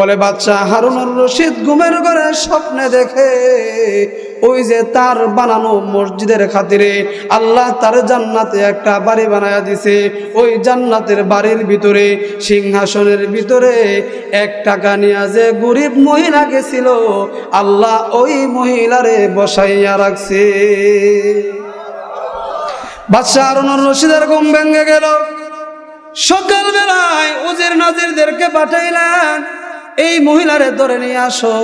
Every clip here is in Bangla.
বলে বাচ্চা হারুনুর রশিদ ঘুমের ঘরে স্বপ্নে দেখে, ওই যে তার বানানো মসজিদের খাতিরে আল্লাহ তার জান্নাতে একটা বাড়ি বানায়া দিছে। ওই জান্নাতের বাড়ির ভিতরে, সিংহাসনের ভিতরে এক টাকা নিয়ে যে গরিব মহিলা গেছিল, আল্লাহ ওই মহিলারে বসাইয়া রাখছে। বাদশাহ হারুনুর রশিদের ঘুম ভেঙে গেল। সকালবেলায় উজির নাজিরদেরকে পাঠাইলেন। এই মহিলারে ধরে নিয়ে আসো।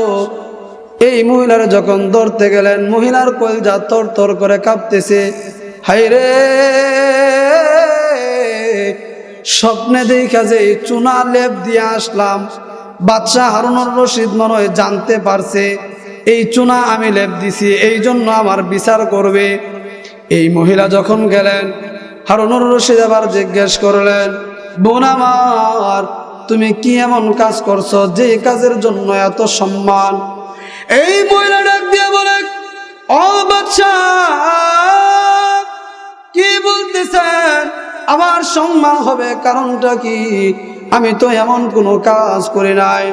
এই মহিলারে যখন ধরতে গেলেন, মহিলার কলজা তর তর করে কাঁপতেছে। হাইরে স্বপ্নে দেখা যে চুনা লেপ দিয়ে আসলাম। বাদশা হারুনুর রশিদ মনে হয় জানতে পারছে, এই চুনা আমি লেপ দিছি, এই জন্য আমার বিচার করবে। এই মহিলা যখন গেলেন, হারুনুর রশিদ আবার জিজ্ঞেস করলেন, বোন আমার তুমি কি এমন কাজ করছ যে কাজের জন্য এত সম্মান? এই মহিলা ডাক দিয়ে বলে, ও বাচ্চা, কি বলতেছেন? আমার সম্মান হবে কারণটা কি? আমি তো এমন কোনো কাজ করি নাই।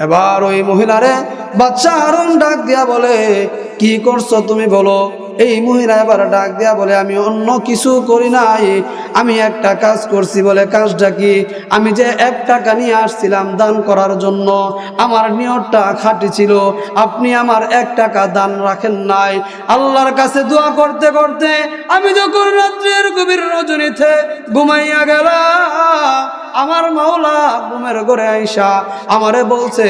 এবার ওই মহিলারে বাচ্চা আরম ডাক দিয়া বলে, কি করছ তুমি বলো? এই মহিলা এবার ডাক দিয়া বলে, আমি অন্য কিছু করি নাই, আমি একটা কাজ করছি বলে, কাজটা কি? আমি যে এক টাকা নিয়ে আসছিলাম দান করার জন্য, আমার নিয়তটা খাঁটি ছিল, আপনি আমার এক টাকা দান রাখেন নাই। আল্লাহর কাছে দোয়া করতে করতে আমি যখন রাত্রের গভীর রজনীতে ঘুমাইয়া গেলাম আমার মাওলা ঘুমের ঘরে আইসা আমারে বলছে,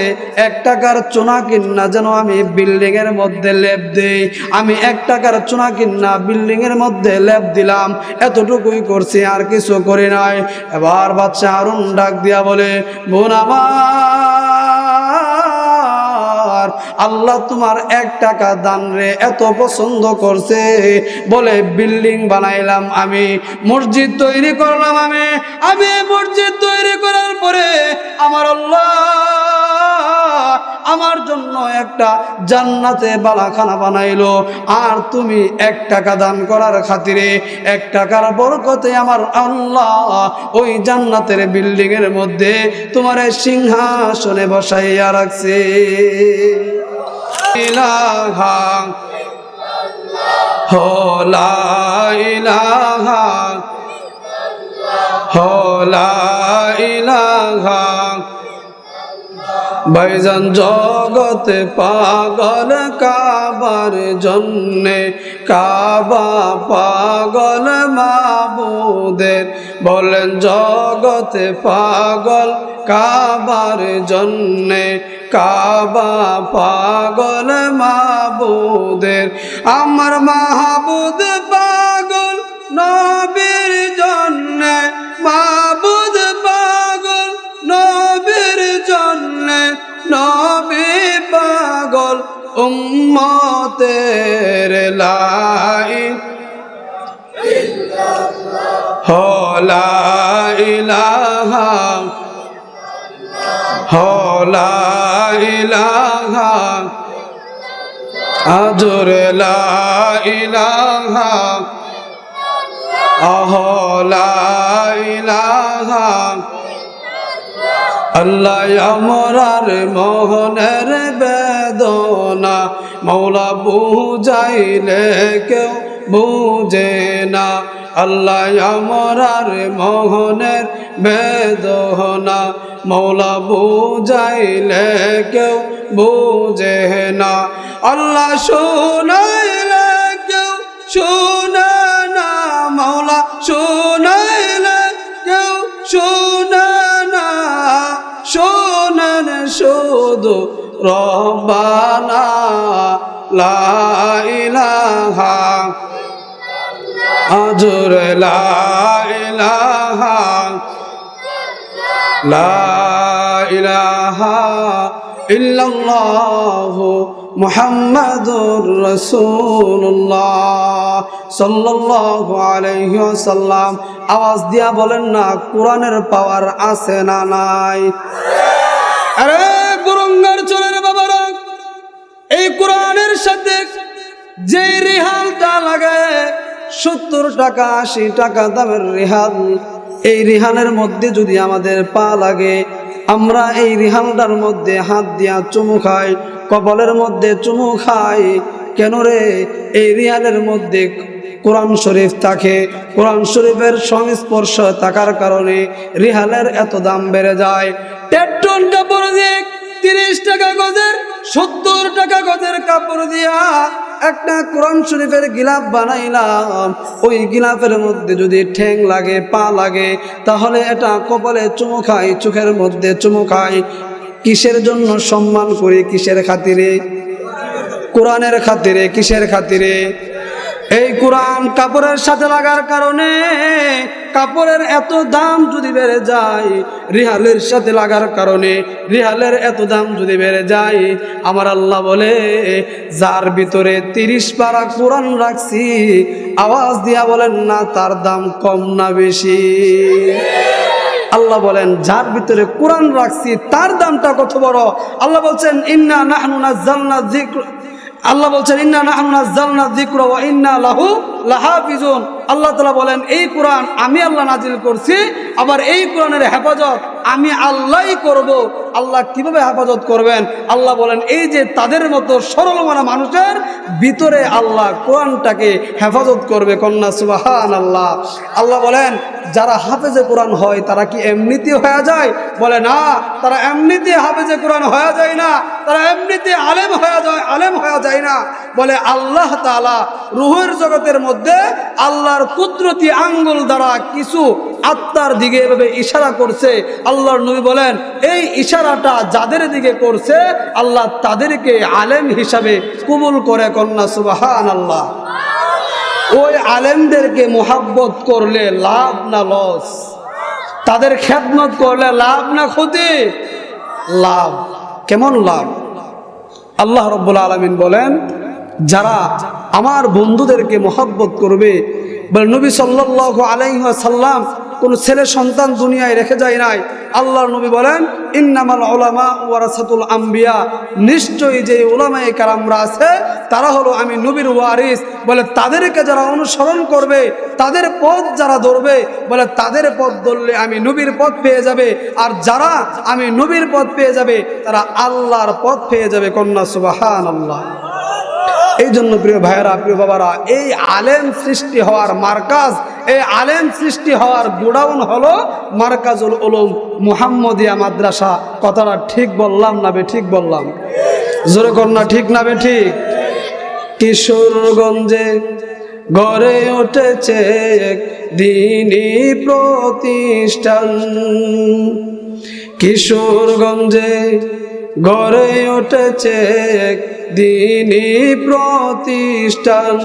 এক টাকার চোনা কিন্না যেন আমি বিল্ডিংয়ের মধ্যে লেপ দেই। আমি এক টাকার চোনা কিন্না বিল্ডিং এর মধ্যে লেপ দিলাম, এতটুকুই করছি আর কিছু করি নাই। এবার বাচ্চা আরুন ডাক দিয়া বলে, বোন আমার আল্লাহ তোমার এক টাকা দান রে, এত পছন্দ করছে। বলে, বিল্ডিং বানাইলাম আমি, মসজিদ তৈরি করলাম আমি। আমি মসজিদ তৈরি করার পরে আমার আল্লাহ আমার জন্য একটা জান্নাতে বালাখানা বানাইলো। আর তুমি এক টাকা দান করার খাতিরে, এক টাকার বরকতে আমার আল্লাহ ওই জান্নাতের বিল্ডিং এর মধ্যে তোমার সিংহাসনে বসাইয়া রাখছে। ইলাহা হো লা ইলাহা হো লা ইলাহা ভাইজান জগতে পাগল কাবার জন্যে, কাবা পাগল মাবুদের বলেন, জগতে পাগল কাবার জন্যে, কাবা পাগল মাবুদের। আমার মাহবুদ পাগল নবীর উম্মতের লাই। হো লা ইলাহা হো লা ইলাহা আজর লা ইলাহা আহ লা ইলাহা আল্লাহ আমরার মোহনের বেদনা, মৌলা বুঝাইলে কেউ বুঝে না। আল্লাহ আমরার মোহনের বেদনা, মৌলা বুঝাইলে কেউ বুঝে না। আল্লাহ শোনাইলে কেউ শোনে না, মৌলা শোনাইলে রব্বানা লা ইলাহা ইলাহা ইল্লাল্লাহু মুহাম্মাদুর রাসূলুল্লাহ সাল্লাল্লাহু আলাইহি ওয়াসাল্লাম। আওয়াজ দিয়া বলেন না, কোরআনের পাওয়ার আছে না নাই? আরে গুরুঙ্গার চলের বাবারা, এই কোরআনের সাথে যে রিহালটা লাগে, সত্তর টাকা, আশি টাকা দামের রেহাল এই রেহানের মধ্যে যদি আমাদের পা লাগে, আমরা এই রিহালটার মধ্যে হাত দিয়া চুমু খাই, কপালের মধ্যে চুমু খাই, কেন রে? এই রিহালের মধ্যে কোরআন শরীফ থাকে, কোরআন শরীফের সংস্পর্শ থাকার কারণে রিহালের এত দাম বেড়ে যায়। টেট্টন কাপড় দিয়ে তিরিশ টাকা গজের, সত্তর টাকা গজের কাপড় দিয়া একটা কোরআন শরীফের গিলাপ বানাইলাম। ওই গিলাপের মধ্যে যদি ঠ্যাং লাগে, পা লাগে, তাহলে এটা কপালে চুমু খাই চোখের মধ্যে চুমু খাই কিসের জন্য সম্মান করি, কিসের খাতিরে? কোরআনের খাতিরে, কিসের খাতিরে? এই কোরআন কাপড়ের সাথে লাগার কারণে কাপড়ের এত দাম যদি বেড়ে যায়, রিহালের সাথে লাগার কারণে রিহালের এত দাম যদি বেড়ে যায়, আমার আল্লাহ বলে, যার ভিতরে তিরিশ পারা কোরআন রাখছি, আওয়াজ দিয়া বলেন, না, তার দাম কম না বেশি। আল্লাহ বলেন, যার ভিতরে কোরআন রাখছি, তার দামটা কত বড়? আল্লাহ বলছেন, ইন্না নাহনু নাযালনা যিকর আল্লাহ বলছেন ইন্না নাহনু নাযালনা যিকরা ওয়া ইন্না লাহু লাহাফিজুন। আল্লাহ তালা বলেন, এই কোরআন আমি আল্লাহ নাজিল করছি, আবার এই কোরআনের হেফাজত আমি আল্লাহই করব। আল্লাহ কীভাবে হেফাজত করবেন? আল্লাহ বলেন, এই যে তাদের মতো সরল মানা মানুষের ভিতরে আল্লাহ কোরআনটাকে হেফাজত করবে কন্যা সুবাহান আল্লাহ আল্লাহ বলেন, যারা হাফেজে কোরআন হয়, তারা কি এমনিতে হয়ে যায়? বলে, না, তারা এমনিতে হাফেজে কোরআন হয়ে যায় না, তারা এমনিতে আলেম হয়ে যায়, আলেম হয়ে যায় না। বলে, আল্লাহ তাআলা রুহের জগতের মধ্যে আল্লাহর কুদরতি আঙ্গুল দ্বারা কিছু আত্মার দিকে এভাবে ইশারা করছে। আল্লাহর নবী বলেন এই ইশারাটা যাদের দিকে করছে আল্লাহ তাদেরকে আলেম হিসাবে কবুল করে কন্যা সুবাহান আল্লাহ ওই আলেমদেরকে মোহাব্বত করলে লাভ না লস। তাদের খেদমত করলে লাভ না ক্ষতি। লাভ কেমন লাভ? আল্লাহ রব্বুল আলমিন বলেন যারা আমার বন্ধুদেরকে মোহাব্বত করবে। বলে নবী সাল্লাহ আলাইসাল্লাম কোন ছেলে সন্তান দুনিয়ায় রেখে যায় নাই। আল্লাহ নবী বলেন, ইন্নামাল ওলামা ওয়ারাসাতুল আম্বিয়া। নিশ্চয়ই যে ওলামায়ে কারামরা আছে, তারা হলো আমি নবীর ওয়ারিস। বলে তাদেরকে যারা অনুসরণ করবে, তাদের পথ যারা ধরবে, বলে তাদের পথ ধরলে আমি নবীর পথ পেয়ে যাবে। আর যারা আমি নবীর পথ পেয়ে যাবে, তারা আল্লাহর পথ পেয়ে যাবে, কন্যা সুবাহান আল্লাহ এই জন্য প্রিয় ভাইয়েরা, প্রিয় বাবারা, এই আলেম সৃষ্টি হওয়ার মার্কাজ, এই আলেম সৃষ্টি হওয়ার গোডাউন হলো মার্কাজুল উলুম মুহাম্মদিয়া মাদ্রাসা। কথাটা ঠিক বললাম না বে ঠিক বললাম? জোরে কন্যা ঠিক না বে ঠিক? কিশোরগঞ্জে গড়ে উঠেছে দিনী প্রতিষ্ঠান। কিশোরগঞ্জে গড়ে উঠেছে দিনী প্রতিষ্ঠান।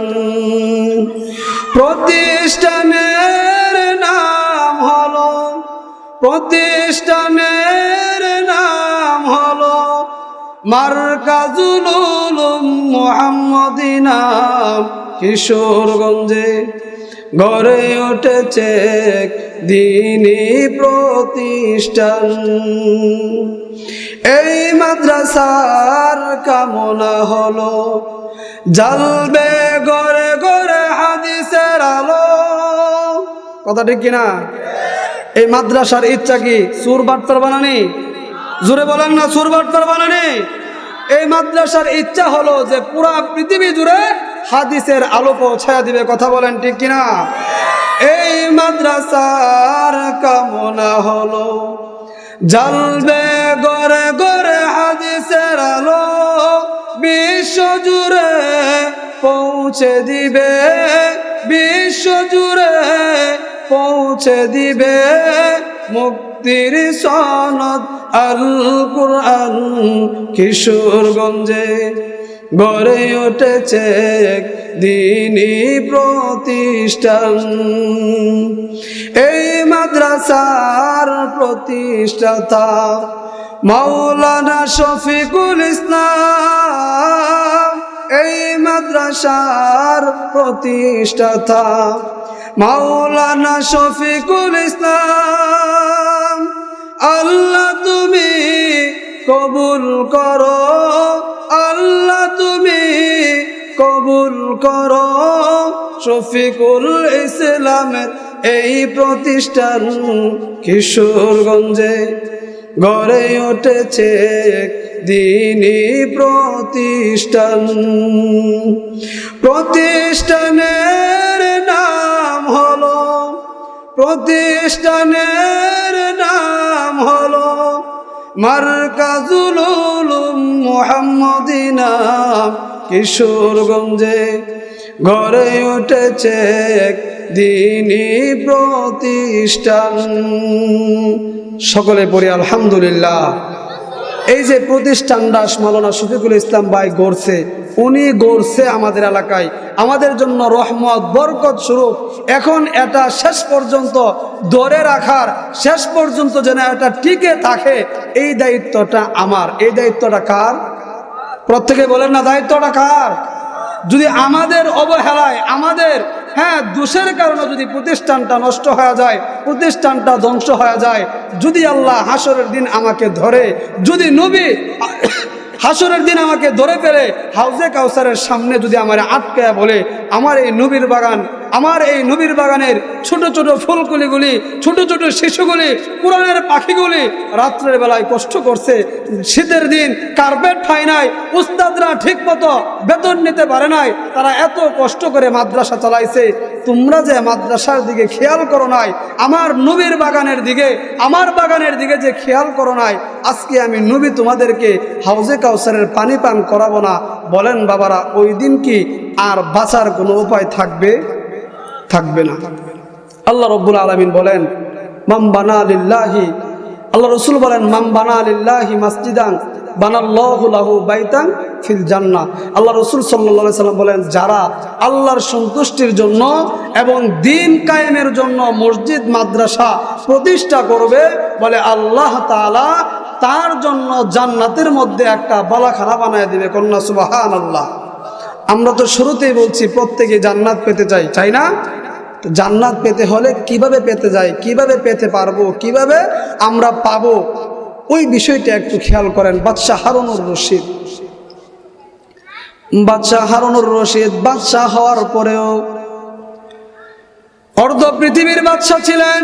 প্রতিষ্ঠানের নাম হলো প্রতিষ্ঠানের নাম হলো মার্কাজুল কাজুল মোহাম্মদিনা কিশোরগঞ্জে। গড়ে উঠেছে দিনী প্রতিষ্ঠান। এই মাদ্রাসার কামনা হলো, জ্বলবে গড়ে গড়ে হাদিসের আলো। কথা ঠিক কিনা? এই মাদ্রাসার ইচ্ছা কি সুর বাটপার বানানি? জুড়ে বলেন না, সুর বাটপার বানানি? এই মাদ্রাসার ইচ্ছা হলো যে পুরা পৃথিবী জুড়ে হাদিসের আলো পৌঁছায় দিবে, কথা বলেন ঠিক কিনা? এই মাদ্রাসার কামনা হলো, জ্বলবে গড়ে গড়ে হাদিসের আলো, বিশ্ব জুড়ে পৌঁছে দিবে, বিশ্ব জুড়ে পৌঁছে দিবে, মুক্তির সনদ আল কুরআন কিশোরগঞ্জে। গড়ে উঠেছে দিনী প্রতিষ্ঠান। এই মাদ্রাসার প্রতিষ্ঠাতা মাওলানা শফিকুল ইসলাম। এই মাদ্রাসার প্রতিষ্ঠাতা মাওলানা শফিকুল ইসলাম। আল্লাহ তুমি কবুল করো আল্লাহ তুমি কবুল করো শফিকুল ইসলামের এই প্রতিষ্ঠান কিশোরগঞ্জে গড়ে উঠেছে এক দিনী প্রতিষ্ঠান। প্রতিষ্ঠানের নাম হলো প্রতিষ্ঠানের নাম মার্কাজুল মুহাম্মদিনা কিশোরগঞ্জে ঘরে উঠেছে দিনী প্রতিষ্ঠান। সকলে পড়ি আলহামদুলিল্লাহ। এই যে প্রতিষ্ঠানটা মালানা শফিকুল ইসলাম ভাই গড়ছে, উনি গড়ছে আমাদের এলাকায়। আমাদের জন্য রহমত, বরকত স্বরূপ। এখন এটা শেষ পর্যন্ত ধরে রাখার, শেষ পর্যন্ত যেন এটা টিকে থাকে, এই দায়িত্বটা আমার। এই দায়িত্বটা কার? প্রত্যেকে বলেন না, দায়িত্বটা কার? যদি আমাদের অবহেলায়, আমাদের হ্যাঁ দোষের কারণে যদি প্রতিষ্ঠানটা নষ্ট হয়ে যায়, প্রতিষ্ঠানটা ধ্বংস হয়ে যায়, যদি আল্লাহ হাসরের দিন আমাকে ধরে, যদি নবী হাসরের দিন আমাকে ধরে ফেলে হাউজে কাউসারের সামনে যদি আমার আটকায় বলে, আমার এই নবীর বাগান, আমার এই নবীর বাগানের ছোট ছোট ফুলকুলিগুলি, ছোট ছোট শিশুগুলি কোরআনের পাখিগুলি রাত্রের বেলায় কষ্ট করছে, শীতের দিন কার্পেট খায় নাই, উস্তাদরা ঠিক মতো বেতন নিতে পারে নাই, তারা এত কষ্ট করে মাদ্রাসা চালাইছে, তোমরা যে মাদ্রাসার দিকে খেয়াল করো নাই, আমার নবীর বাগানের দিকে, আমার বাগানের দিকে যে খেয়াল করো নাই, আজকে আমি নবী তোমাদেরকে হাউজে কাউসারের পানি পান করাবো না। বলেন, বাবারা, ওই দিন কি আর বাঁচার কোনো উপায় থাকবে? থাকবে না। আল্লাহ রব্বুল আলমিন বলেন মাম বানা লিল্লাহি, আল্লাহ রসুল বলেন মাম বানা লিল্লাহি মাসজিদান, বানাল্লাহু লাহু বাইতান ফিল জান্নাহ। আল্লাহ রসুল সাল্লাল্লাহু সাল্লাম বলেন, যারা আল্লাহর সন্তুষ্টির জন্য এবং দিন কায়েমের জন্য মসজিদ, মাদ্রাসা প্রতিষ্ঠা করবে, বলে আল্লাহ তাআলা তার জন্য জান্নাতের মধ্যে একটা বালাখানা বানায় দিবে কন্যা সুবাহান আল্লাহ আমরা তো শুরুতেই বলছি, প্রত্যেকে জান্নাত পেতে চাই চাই না? জান্নাত পেতে হলে কীভাবে পেতে যাই, কীভাবে পেতে পারব, কীভাবে আমরা পাবো? ওই বিষয়টা একটু খেয়াল করেন, বাদশাহ হারুনুর রশিদ। বাদশাহ হারুনুর রশিদ, বাদশাহ হওয়ার পরেও অর্ধ পৃথিবীর বাদশাহ ছিলেন।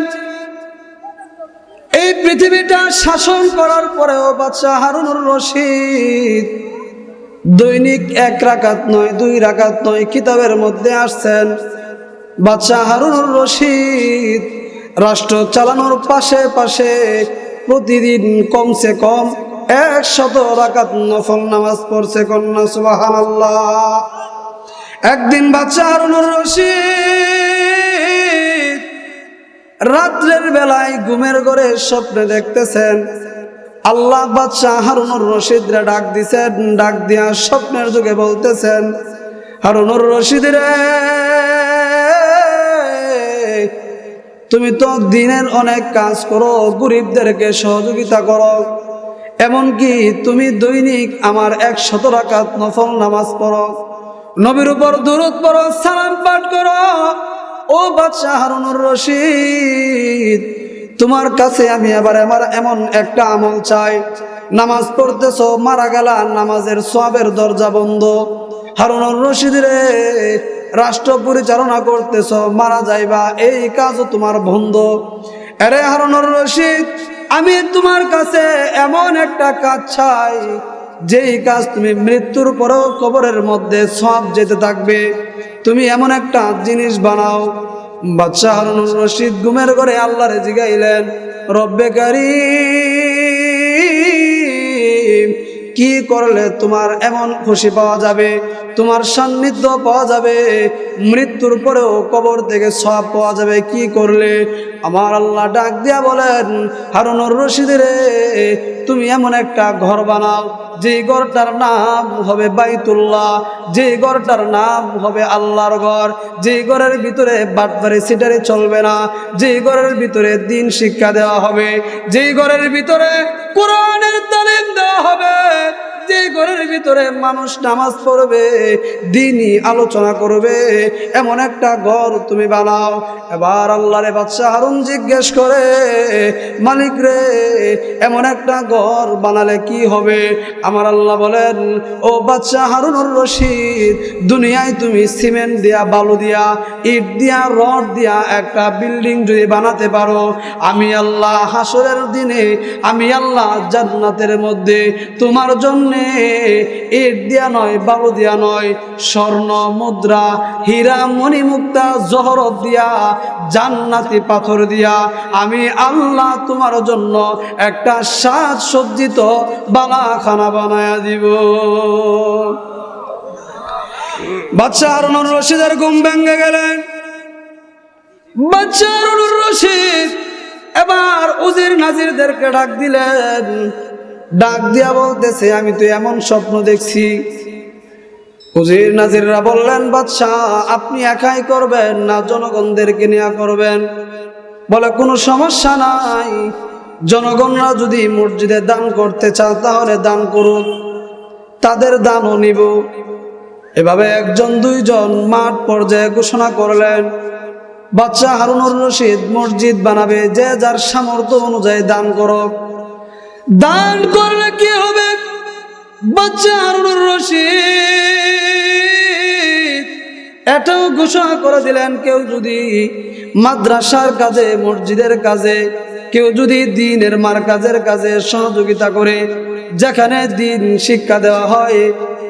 এই পৃথিবীটা শাসন করার পরেও বাচ্চা হারুনুর রশিদ দৈনিক এক রাকাত নয়, দুই রাকাত নয় কিতাবের মধ্যে আসছেন। বাচ্চা হারুনুর রশিদ রাষ্ট্র চালানোর পাশে পাশে প্রতিদিন কমসে কম একশত রাকাত নফল নামাজ পড়ছে কন্যা সুবাহান একদিন বাচ্চা হারুনুর রশিদ রাত্রের বেলায় ঘুমের ঘরে স্বপ্নে দেখতেছেন। আল্লাহ বাদশাহ হারুনুর রশিদরা ডাক দিছেন, ডাক দিয়া স্বপ্নের যুগে বলতেছেন হারুনুর রশিদ রে তুমি তো দিনের অনেক কাজ করো, গরিবদেরকে সহযোগিতা করো। এমনকি তুমি দৈনিক আমার এক শত রাকাত নফল নামাজ পড়ো। নবীর উপর দূরত পড়ো, সালাম পাঠ করো। ও বাদশাহ হারুনুর রশিদ, তোমার কাছে আমি আবার আমার এমন একটা আমল চাই। নামাজ পড়তেছ, মারা গেলা, নামাজের সবের দরজা বন্ধ। হারুনুর রশিদ রে, রাষ্ট্র পরিচালনা করতেছ, মারা যাইবা, এই কাজও তোমার বন্ধ। আরে হারুনুর রশিদ, আমি তোমার কাছে এমন একটা কাজ চাই, যেই কাজ তুমি মৃত্যুর পরেও কবরের মধ্যে সব যেতে থাকবে। তুমি এমন একটা জিনিস বানাও। বাদশাহ হারুনুর রশিদ ঘুমের ঘরে আল্লাহরে জিগাইলেন, রব্বে কি করলে তোমার এমন খুশি পাওয়া যাবে? তোমার সান্নিধ্য পাওয়া যাবে। মৃত্যুর পরেও কবর থেকে সব পাওয়া যাবে। কি করলে? আমার আল্লাহ ডাক দিয়া বলেন, হারুনুর রশিদের তুমি এমন একটা ঘর বানাও যে ঘরটার নাম হবে বাইতুল্লাহ যে ঘরটার নাম হবে আল্লাহর ঘর। যে ঘরের ভিতরে বাটবারে সিটারে চলবে না। যে ঘরের ভিতরে দিন শিক্ষা দেওয়া হবে। যে ঘরের ভিতরে কোরআনের তালিম দেওয়া হবে। যে ঘরের ভিতরে মানুষ নামাজ পড়বে, দিনই আলোচনা করবে, এমন একটা ঘর তুমি বানাও। এবার আল্লাহরে বাদশাহ হারুন জিজ্ঞেস করে, মালিক রে, এমন একটা ঘর বানালে কি হবে? আমার আল্লাহ বলেন, ও বাচ্চা হারুনুর রশিদ, দুনিয়ায় তুমি সিমেন্ট দিয়া, বালু দিয়া, ইট দিয়া, রড দিয়া একটা বিল্ডিং যদি বানাতে পারো, আমি আল্লাহ হাসরের দিনে, আমি আল্লাহ জান্নাতের মধ্যে তোমার জন্যে ইট দিয়া নয় বালু দিয়া নয়, স্বর্ণ, মুদ্রা, হীরা, মণিমুক্তা, জহরত দিয়া, জান্নাতি পাথর দিয়া, আমি আল্লাহ তোমার জন্য একটা সাজ সজ্জিত বালাখানা বানায়া দিব। বাচ্চা হারুনুর রশিদের ঘুম ভেঙে গেলেন। বাচ্চা হারুনুর রশিদ এবার উজির নাজিরদেরকে ডাক দিলেন। ডাক দিয়া বলতেছে, আমি তো এমন স্বপ্ন দেখছি। উজির নাজিররা বললেন, বাদশাহ, আপনি একাই করবেন না জনগণদেরকে নিয়ে করবেন? বলে, কোনো সমস্যা নাই। জনগণরা যদি মসজিদে দান করতে চান, তাহলে দান করুক তাদের দানও নিব। এভাবে একজন, দুইজন মাঠ পর্যায়ে ঘোষণা করলেন বাচ্চা হারুনুর রশিদ মসজিদ বানাবে, যে যার সামর্থ্য অনুযায়ী দান করক দান করলে কি হবে? বাচ্চা হারুনুর রশিদ। এটাও ঘোষণা করে দিলেন, কেউ যদি মাদ্রাসার কাজে, মসজিদের কাজে, কেউ যদি দিনের মার কাজের কাজে সহযোগিতা করে, যেখানে দিন শিক্ষা দেওয়া হয়,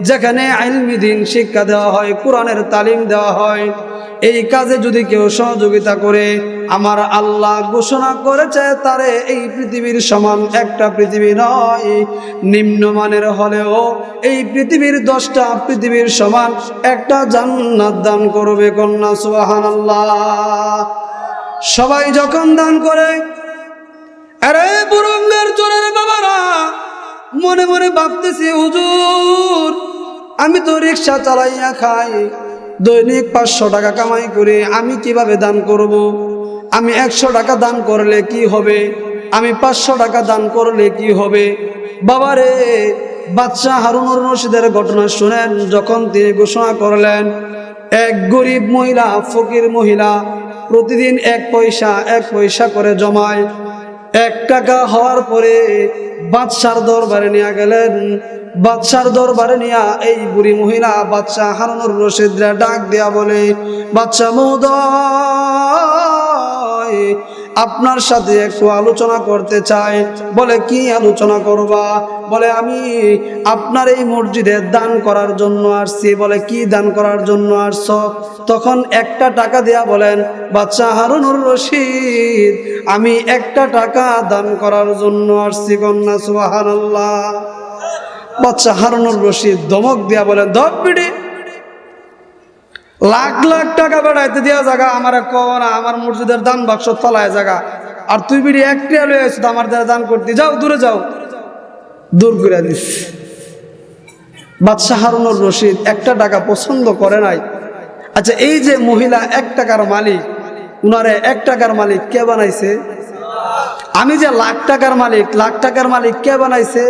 যেখানে আইলমি দিন শিক্ষা দেওয়া হয়, কোরআনের তালিম দেওয়া হয় এই কাজে যদি কেউ সহযোগিতা করে, আমার আল্লাহ ঘোষণা করেছে তারে এই পৃথিবীর সমান একটা পৃথিবী নয়, নিম্নমানের হলেও এই পৃথিবীর দশটা পৃথিবীর সমান একটা জান্নাত দান করবে কন্যা সুবাহান সবাই যখন দান করে, আরে বুরঙ্গের চোরের বাবারা, মনে মনে ভাবতেছি, হুজুর, আমি তো রিক্সা চালাইয়া খাই। দৈনিক পাঁচশো টাকা কামাই করে আমি কীভাবে দান করব। আমি একশো টাকা দান করলে কি হবে? আমি পাঁচশো টাকা দান করলে কি হবে? বাবারে বাচ্চা হারুনুর রশিদের ঘটনা শুনেন, যখন তিনি ঘোষণা করলেন, এক গরিব মহিলা, ফকির মহিলা, প্রতিদিন এক পয়সা এক পয়সা করে জমায়। এক টাকা হওয়ার পরে বাদশার দরবারে নিয়ে গেলেন। বাদশার দরবারে নিয়া এই বুড়ি মহিলা বাচ্চা হারানোর রশিদরা ডাক দেয়া বলে বাচ্চা মহোদয় আপনার সাথে একটু আলোচনা করতে চাই। বলে, কি আলোচনা করবা? বলে, আমি আপনার এই মসজিদে দান করার জন্য আসছি। বলে, কি দান করার জন্য আসছ? তখন একটা টাকা দেয়া বলেন বাচ্চা হারুনুর রশিদ, আমি একটা টাকা দান করার জন্য আসছি কন্যা সুবাহান বাচ্চা হারুনুর রশিদ দমক দিয়া বলেন দপ বিড়ি লাখ লাখ টাকা বেড়াইতে দেওয়া জায়গা আমার কব না, আমার মসজিদের দান বাক্স তলায় জায়গা আর তুই বিড়ি একটা লয়ে আসছো আমার দ্বারা দান করতে। যাও, দূরে যাও। দূর করে দিস। বাদশাহ হারুনুর রশিদ একটা টাকা পছন্দ করে নাই। আচ্ছা এই যে মহিলা এক টাকার মালিক, উনারে এক টাকার মালিক কে বানাইছে? আমি যে লাখ টাকার মালিক, লাখ টাকার মালিক কে বানাইছে?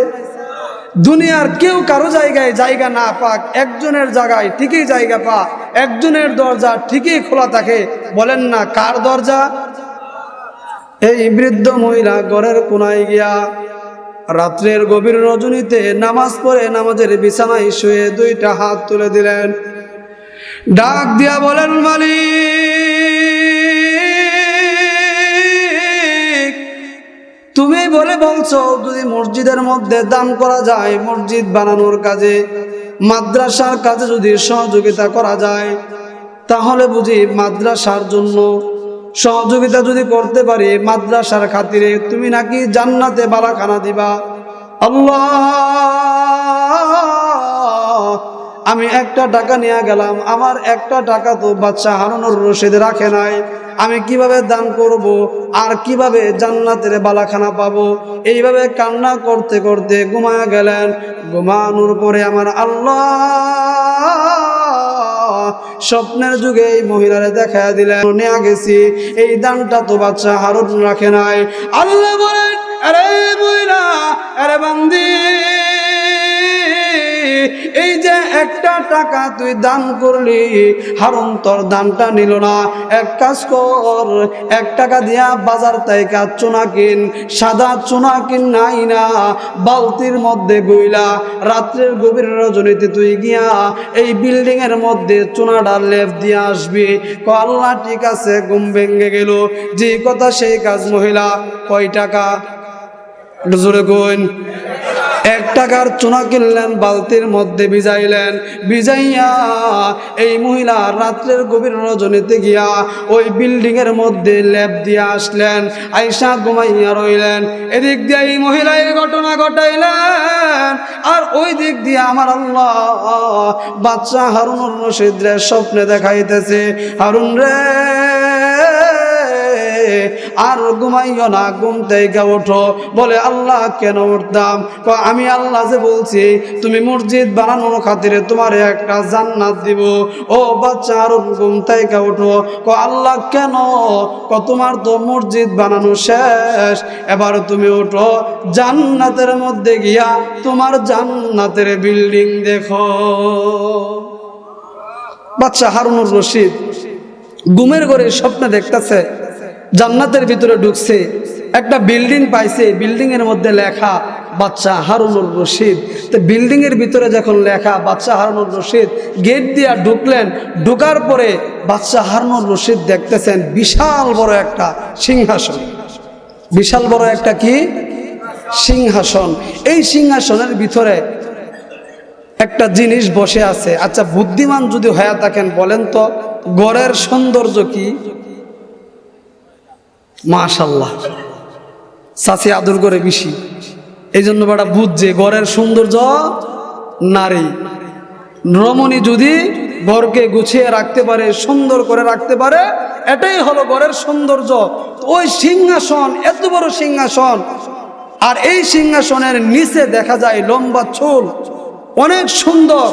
দুনিয়ার কেউ কারও জায়গায় জায়গা না পাক, একজনের জায়গায় ঠিকই জায়গা পা একজনের দরজা ঠিকই খোলা থাকে। বলেন না, কার দরজা? এই বৃদ্ধ মহিলা ঘরের কোনায় গিয়া রাত্রের গভীর রজনীতে নামাজ পড়ে নামাজের বিছানায় শুয়ে দুইটা হাত তুলে দিলেন। ডাক দিয়া বলেন, মালিক! তুমি বলে বলছো, যদি মসজিদের মধ্যে দান করা যায়, মসজিদ বানানোর কাজে, মাদ্রাসার কাজে যদি সহযোগিতা করা যায়, তাহলে বুঝি মাদ্রাসার জন্য সহযোগিতা যদি করতে পারি, মাদ্রাসার খাতিরে তুমি নাকি জান্নাতে বালাখানা দিবা? আল্লাহ! আমি একটা টাকা নিয়ে গেলাম, আমার একটা টাকা তো বাচ্চা হারানোর রসিদ রাখে নাই। আমি কীভাবে দান করব আর কীভাবে জান্নাতের বালাখানা পাবো? এইভাবে কান্না করতে করতে ঘুমায়া গেলেন। ঘুমানোর পরে আমার আল্লাহ স্বপ্নের যুগে এই মহিলারে দেখা দিলেন, নেয়া গেছি। এই দানটা তো বাচ্চা হারুন রাখে নাই। আল্লাহ বলেন, আরে মহিলা, আরে বান্দি। টাকা তুই দান করলি হারুন তোর দানটা নিল না। এক কাজ কর, এক টাকা দিয়া বাজার তাইকা চুনা কিন, সাদা চুনা কিন নাই না, বালতির মধ্যে গইলা রাত্রের গভীর রজনীতে তুই গিয়া এই বিল্ডিং এর মধ্যে চুনাটা লেপ দিয়ে আসবি। ক, আল্লাহ ঠিক আছে, ঘুম ভেঙে গেল। যে কথা সেই কাজ মহিলা, কয় টাকা? জোরে কইন। এক টাকার চুনা কিনলেন, বালতির মধ্যে ভিজাইলেন। ভিজাইয়া এই মহিলা রাত্রের গভীর রজনীতে গিয়া ওই বিল্ডিং এর মধ্যে ল্যাব দিয়ে আসলেন আইসা ঘুমাইয়া রইলেন। এদিক দিয়ে এই মহিলা এই ঘটনা ঘটাইলেন, আর ওই দিক দিয়ে আমার আল্লাহ বাচ্চা হারুনুর রশিদ রে স্বপ্নে দেখাইতেছে। হারুন রে! আর ঘুমাইও না, ঘুম থেকে ওঠো। বলে, আল্লাহ, কেন উঠতাম? আমি আল্লাহ যে বলছি, তুমি মসজিদ বানানোর খাতিরে তোমার একটা জান্নাত দিব। ও বাচ্চা, আর ঘুম থেকে ওঠো। ক আল্লাহ, কেন? ক তোমার তো মসজিদ বানানো শেষ। এবার তুমি ওঠো জান্নাতের মধ্যে গিয়া তোমার জান্নাতের বিল্ডিং দেখো। বাচ্চা হারুনুর রশিদ ঘুমের ঘরে স্বপ্নে দেখতেছে জান্নাতের ভিতরে ঢুকছে, একটা বিল্ডিং পাইছে বিল্ডিং এর মধ্যে লেখা বাচ্চা হারুনুর রশিদ। তো বিল্ডিং এর ভিতরে যখন লেখা বাচ্চা হারুনুর রশিদ গেট দিয়া ঢুকলেন, ঢুকার পরে বাচ্চা হারুনুর রশিদ দেখতেছেন বিশাল বড় একটা সিংহাসন। বিশাল বড় একটা কি? সিংহাসন। এই সিংহাসনের ভিতরে একটা জিনিস বসে আছে। আচ্ছা বুদ্ধিমান যদি হয়ে থাকেন বলেন তো গড়ের সৌন্দর্য কি? মাশাল্লাহ চাষি আদর করে বেশি এই জন্য বেটা বুঝছে গড়ের সৌন্দর্য নারী। রমণী যদি গড়কে গুছিয়ে রাখতে পারে, সুন্দর করে রাখতে পারে, এটাই হলো গড়ের সৌন্দর্য। ওই সিংহাসন, এত বড় সিংহাসন, আর এই সিংহাসনের নিচে দেখা যায় লম্বা চুল। অনেক সুন্দর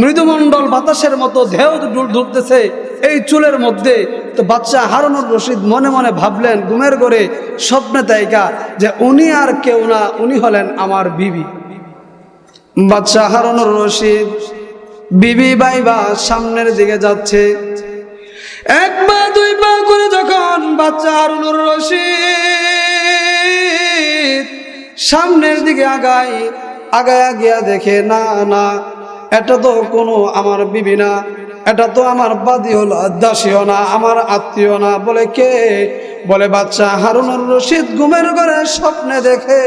মৃদুমণ্ডল বাতাসের মতো ধেউ ধরতেছে। এই চুলের মধ্যে তো বাচ্চা হারুনুর রশিদ মনে মনে ভাবলেন, ঘুমের করে স্বপ্নে তাইকা যে উনি আর কেউ না, উনি হলেন আমার বিবি। বাচ্চা হারুনুর রশিদ, বিবি বাইবা সামনের দিকে যাচ্ছে। এক পা দুই পা করে যখন বাচ্চা হারুনুর রশিদ সামনের দিকে আগায় আগায় গিয়া দেখে, না না, এটা তো কোনো আমার বিবি না। এটা তো আমার বাদিও না দাসীও না, আমার আত্মীয় না। বলে কে? বলে বাচ্চা হারুনুর রশিদ ঘুমের ঘরে স্বপ্নে দেখে।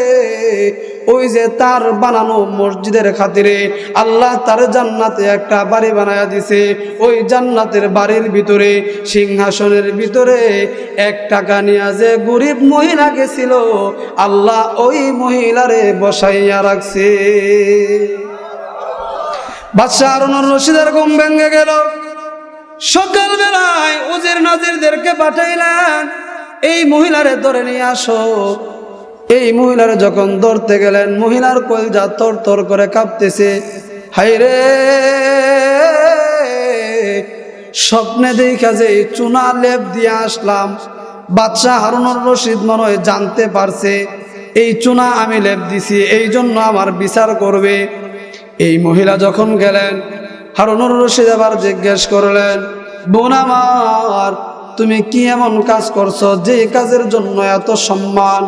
ওই যে তার বানানো মসজিদের খাতিরে আল্লাহ তার জান্নাতে একটা বাড়ি বানায়া দিছে। ওই জান্নাতের বাড়ির ভিতরে, সিংহাসনের ভিতরে এক টাকা নিয়ে যে গরিব মহিলা গেছিল, আল্লাহ ওই মহিলারে বসাইয়া রাখছে। বাদশাহ আরুনুর রশিদের ঘুম ভেঙে গেল। সকাল বেলায় উজির নাজিরদেরকে পাঠাইলেন, এই মহিলারে ধরে নিয়ে আসো। এই মহিলারে যখন ধরতে গেলেন, মহিলার কলজা তর তর করে কাঁপতেছে। হাইরে স্বপ্নে দেখা যে চুনা লেপ দিয়ে আসলাম। বাচ্চা হারুনুর রশিদ মনে হয় জানতে পারছে, এই চুনা আমি লেপ দিছি এই জন্য আমার বিচার করবে। এই মহিলা যখন গেলেন, হারুনুর রশিদ আবার জিজ্ঞেস করলেন, বোন আমার, তুমি কি এমন কাজ করছ যে কাজের জন্য এত সম্মান?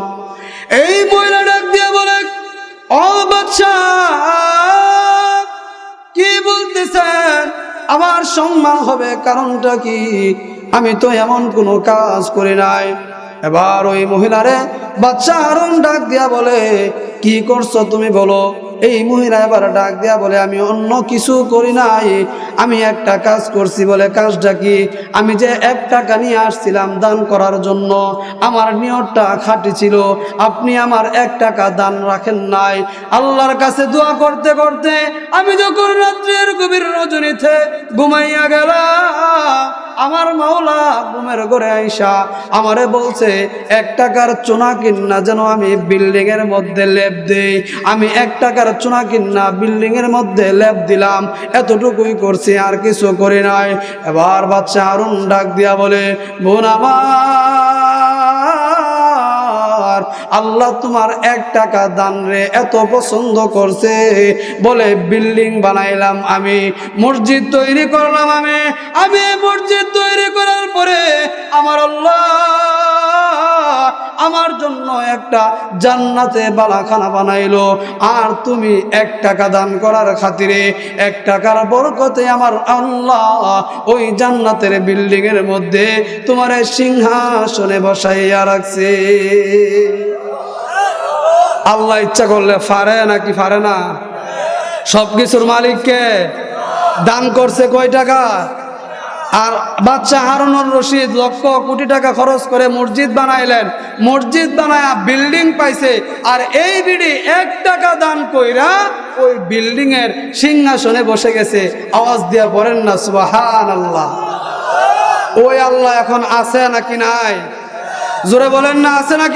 এই মহিলা ডাক দিয়ে বলে, ও বাচ্চা, কি বলতেছেন? আমার সম্মান হবে কারণটা কি? আমি তো এমন কোনো কাজ করি নাই। এবার ওই মহিলারে বাচ্চা আরম ডাক দিয়া বলে, কি করছ তুমি বলো? এই মহিলা এবার ডাক দিয়া বলে, আমি অন্য কিছু করি নাই। আমি একটা কাজ করছি বলে, কাজটা কি? আমি যে এক টাকা নিয়ে আসছিলাম দান করার জন্য, আমার নিয়তটা খাঁটি ছিল। আপনি আমার এক টাকা দান রাখেন নাই। আল্লাহর কাছে দোয়া করতে করতে আমি যখন রাত্রের গভীর রজনীতে ঘুমাইয়া গেলাম আমার মাওলা ঘুমের ঘরে আইসা আমারে বলছে, এক টাকার চোনা কিন্না যেন আমি বিল্ডিং এর মধ্যে লেপ দেই। আমি এক টাকার চোনা কিন্না বিল্ডিং এর মধ্যে লেপ দিলাম, এতটুকুই করছি আর কিছু করি নাই। এবার বাচ্চা আরুন ডাক দিয়া বলে, বোন আমার আল্লাহ তোমার এক টাকা দান রে, এত পছন্দ করছে। বলে, বিল্ডিং বানাইলাম আমি, মসজিদ তৈরি করলাম আমি। আমি মসজিদ তৈরি করার পরে আমার আল্লাহ আমার জন্য একটা জান্নাতে বালাখানা বানাইলো। আর তুমি এক টাকা দান করার খাতিরে, এক টাকার বরকতে আমার আল্লাহ ওই জান্নাতের বিল্ডিং এর মধ্যে তোমার সিংহাসনে বসাইয়া রাখছে। আল্লাহ ইচ্ছা করলে পারে নাকি পারে না? সব কিছুর মালিককে দান করছে কয় টাকা? আর বাচ্চা হারুনুর রশিদ লক্ষ কোটি টাকা খরচ করে মসজিদ বানাইলেন। মসজিদ বানায়া বিল্ডিং পাইছে আর এই বিডি এক টাকা দান কইরা ওই বিল্ডিং এর সিংহাসনে বসে গেছে। আওয়াজ দিয়া পড়েন না সুবাহান আল্লাহ ওই আল্লাহ এখন আছে নাকি নাই? জোরে বলেন না, আছে নাকি